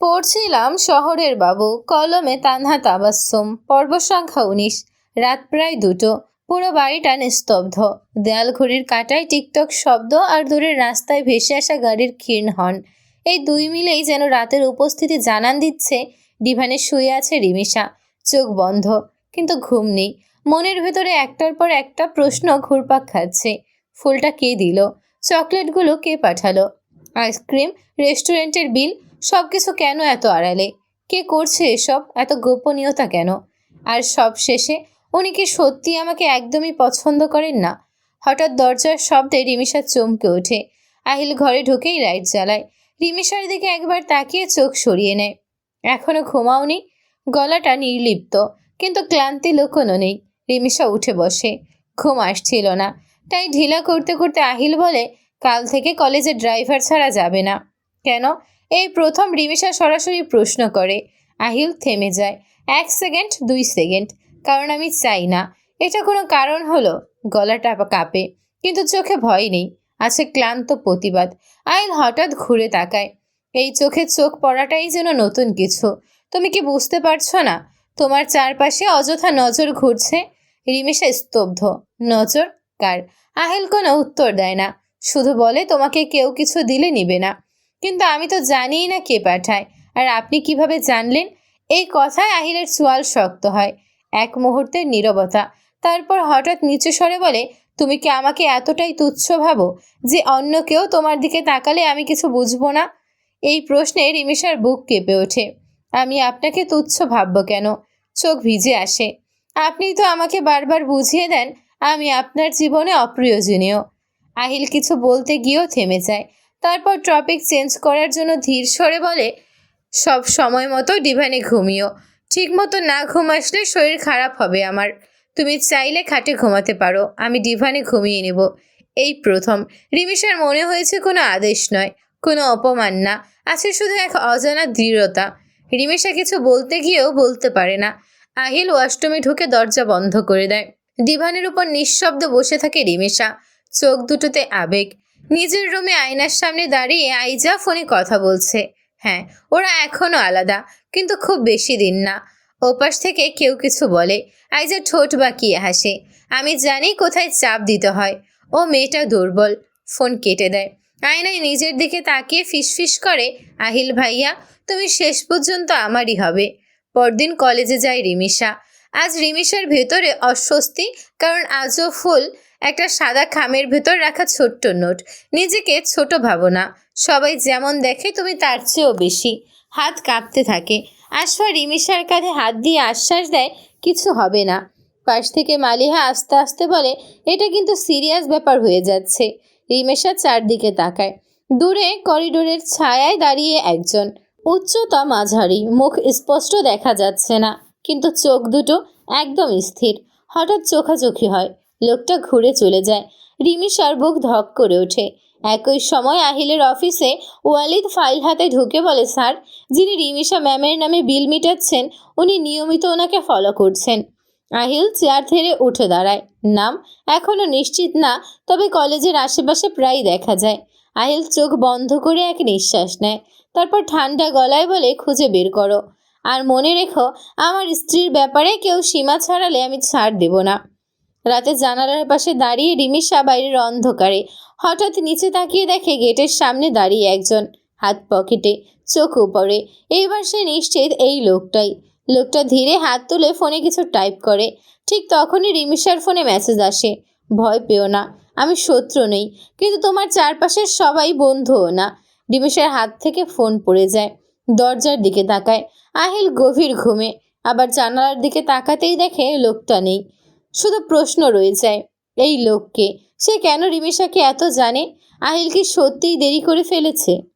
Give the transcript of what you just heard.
পড়ছিলাম শহরের বাবু, কলমে তানহা তাবাস্সুম, পর্ব সংখ্যা উনিশ, রাত প্রায় দুটো, পুরো বাড়িটা নিস্তব্ধ। দেয়াল ঘড়ির কাঁটায় টিকটক শব্দ আর দূরের রাস্তায় ভেসে আসা গাড়ির ক্ষীণ হন এই দুই মিলেই যেন রাতের উপস্থিতি জানান দিচ্ছে ডিভানে শুয়ে আছে রিমিশা। চোখ বন্ধ, কিন্তু ঘুম নেই। মনের ভেতরে একটার পর একটা প্রশ্ন ঘুরপাক খাচ্ছে। ফুলটা কে দিল? চকলেটগুলো কে পাঠালো? আইসক্রিম? রেস্টুরেন্টের বিল? সব কিছু কেন এত আড়ালে? কে করছে এসব? এত গোপনীয়তা কেন? আর সব শেষে উনি কি সত্যি আমাকে একদমই পছন্দ করেন না? হঠাৎ দরজার শব্দে রিমিশা চমকে ওঠে। আহিল ঘরে ঢুকেই লাইট জ্বালায়। রিমিশার দিকে একবার তাকিয়ে চোখ সরিয়ে নেয়। এখনও ঘুমাওনি গলাটা নির্লিপ্ত, কিন্তু ক্লান্তি লুকোনো নেই। রিমিশা উঠে বসে। ঘুম আসছিল না। তাই ঢিলা করতে করতে আহিল বলে, কাল থেকে কলেজে ড্রাইভার ছাড়া যাবে না। কেন? এই প্রথম রিমিশা সরাসরি প্রশ্ন করে। আহিল থেমে যায়। এক সেকেন্ড, দুই সেকেন্ড। কারণ আমি চাই না। এটা কোনো কারণ হলো? গলাটা কাঁপে। কিন্তু চোখে ভয় নেই। আছে ক্লান্ত প্রতিবাদ। আহিল হঠাৎ ঘুরে তাকায়। এই চোখে চোখ পড়াটাই যেন নতুন কিছু। তুমি কি বুঝতে পারছ না? তোমার চারপাশে অযথা নজর ঘুরছে? রিমিশা স্তব্ধ। নজর কার? আহিল কোনো উত্তর দেয় না। শুধু বলে, তোমাকে কেউ কিছু দিলে নিবে না। কিন্তু আমি তো জানিই না কে পাঠায়। আর আপনি কীভাবে জানলেন? এই কথায় আহিলের চোয়াল শক্ত হয়। এক মুহূর্তের নীরবতা। তারপর হঠাৎ নিচু স্বরে বলে, তুমি কি আমাকে এতটাই তুচ্ছ ভাবো যে অন্য কেউ তোমার দিকে তাকালে আমি কিছু বুঝব না? এই প্রশ্নে রিমিশার বুক কেঁপে ওঠে। আমি আপনাকে তুচ্ছ ভাববো কেন? চোখ ভিজে আসে। আপনি তো আমাকে বারবার বুঝিয়ে দেন, আমি আপনার জীবনে অপ্রয়োজনীয়। আহিল কিছু বলতে গিয়েও থেমে যায়। তারপর টপিক চেঞ্জ করার জন্য ধীর স্বরে বলে, সব সময় মতো ডিভানে ঘুমিও। ঠিক মতো না ঘুম আসলে শরীর খারাপ হবে আমার। তুমি চাইলে খাটে ঘুমাতে পারো। আমি ডিভানে ঘুমিয়ে নেব। এই প্রথম। রিমিশার মনে হয়েছে কোনো আদেশ নয়, কোনো অপমান না, আছে শুধু এক অজানা দৃঢ়তা। রিমিশা কিছু বলতে গিয়েও বলতে পারে না। আহিল ওয়াশরুমে ঢুকে দরজা বন্ধ করে দেয়। ডিভানের উপর নিঃশব্দ বসে থাকে রিমিশা চোখ দুটোতে আবেগ। নিজের রুমে আয়নার সামনে দাঁড়িয়ে আইজা ফোনে কথা বলছে। হ্যাঁ ওরা এখনও আলাদা, কিন্তু খুব বেশি দিন না। ওপাশ থেকে কেউ কিছু বলে, আইজা ঠোঁট বাঁকিয়ে হাসে। আমি জানি কোথায় চাপ দিতে হয়। ও মেয়েটা দুর্বল, ফোন কেটে দেয়। আয়নায় নিজের দিকে তাকিয়ে ফিসফিস করে, আহিল ভাইয়া, তুমি শেষ পর্যন্ত আমারই হবে। পরদিন কলেজে যায় রিমিশা। আজ রিমিশার ভেতরে অস্বস্তি, কারণ আজও ফুল একটা সাদা খামের ভেতর রাখা ছোট্ট নোট। নিজেকে ছোট ভাবো না। সবাই যেমন দেখে, তুমি তার চেয়েও বেশি। হাত কাঁপতে থাকে। আশফা রিমিশার কাঁধে হাত দিয়ে আশ্বাস দেয়, কিছু হবে না। পাশ থেকে মালিহা আস্তে আস্তে বলে, এটা কিন্তু সিরিয়াস ব্যাপার হয়ে যাচ্ছে। রিমেশা চারদিকে তাকায়। দূরে করিডোরের ছায়ায় দাঁড়িয়ে একজন। উচ্চতা মাঝারি মুখ স্পষ্ট দেখা যাচ্ছে না। কিন্তু চোখ দুটো একদম স্থির। হঠাৎ চোখাচোখি হয়। লোকটা ঘুরে চলে যায়। রিমিশার বুক ধক করে ওঠে। একই সময় আহিলের অফিসে ওয়ালিদ ফাইল হাতে ঢুকে বলে, স্যার, যিনি রিমিশা ম্যামের নামে বিল মিটাচ্ছেন, উনি নিয়মিত ওনাকে ফলো করছেন। আহিল চেয়ার ধরে উঠে দাঁড়ায়। নাম এখনও নিশ্চিত না, তবে কলেজের আশেপাশে প্রায় দেখা যায়। আহিল চোখ বন্ধ করে এক নিঃশ্বাস নেয়। তারপর ঠান্ডা গলায় বলে, খুঁজে বের করো। আর মনে রেখো, আমার স্ত্রীর ব্যাপারে কেউ সীমা ছাড়ালে আমি ছাড় দেব না। রাতে জানালার পাশে দাঁড়িয়ে রিমিশা বাইরের অন্ধকারে হঠাৎ নিচে তাকিয়ে দেখে গেটের সামনে দাঁড়িয়ে একজন, হাত পকেটে, চোখ উপরে। এইবার সে নিশ্চিত এই লোকটাই। লোকটা ধীরে হাত তুলে ফোনে কিছু টাইপ করে। ঠিক তখনই রিমিশার ফোনে মেসেজ আসে। ভয় পেও না, আমি শত্রু নেই, কিন্তু তোমার চারপাশের সবাই বন্ধুও না। রিমিশার হাত থেকে ফোন পড়ে যায়, দরজার দিকে তাকায়। আহিল গভীর ঘুমে, আবার জানালার দিকে তাকাতেই দেখে লোকটা নেই। শুধু প্রশ্ন রয়ে যায় এই লোককে। সে কেন রিমিশাকে এত জানে? আহিল কি সত্যিই দেরি করে ফেলেছে?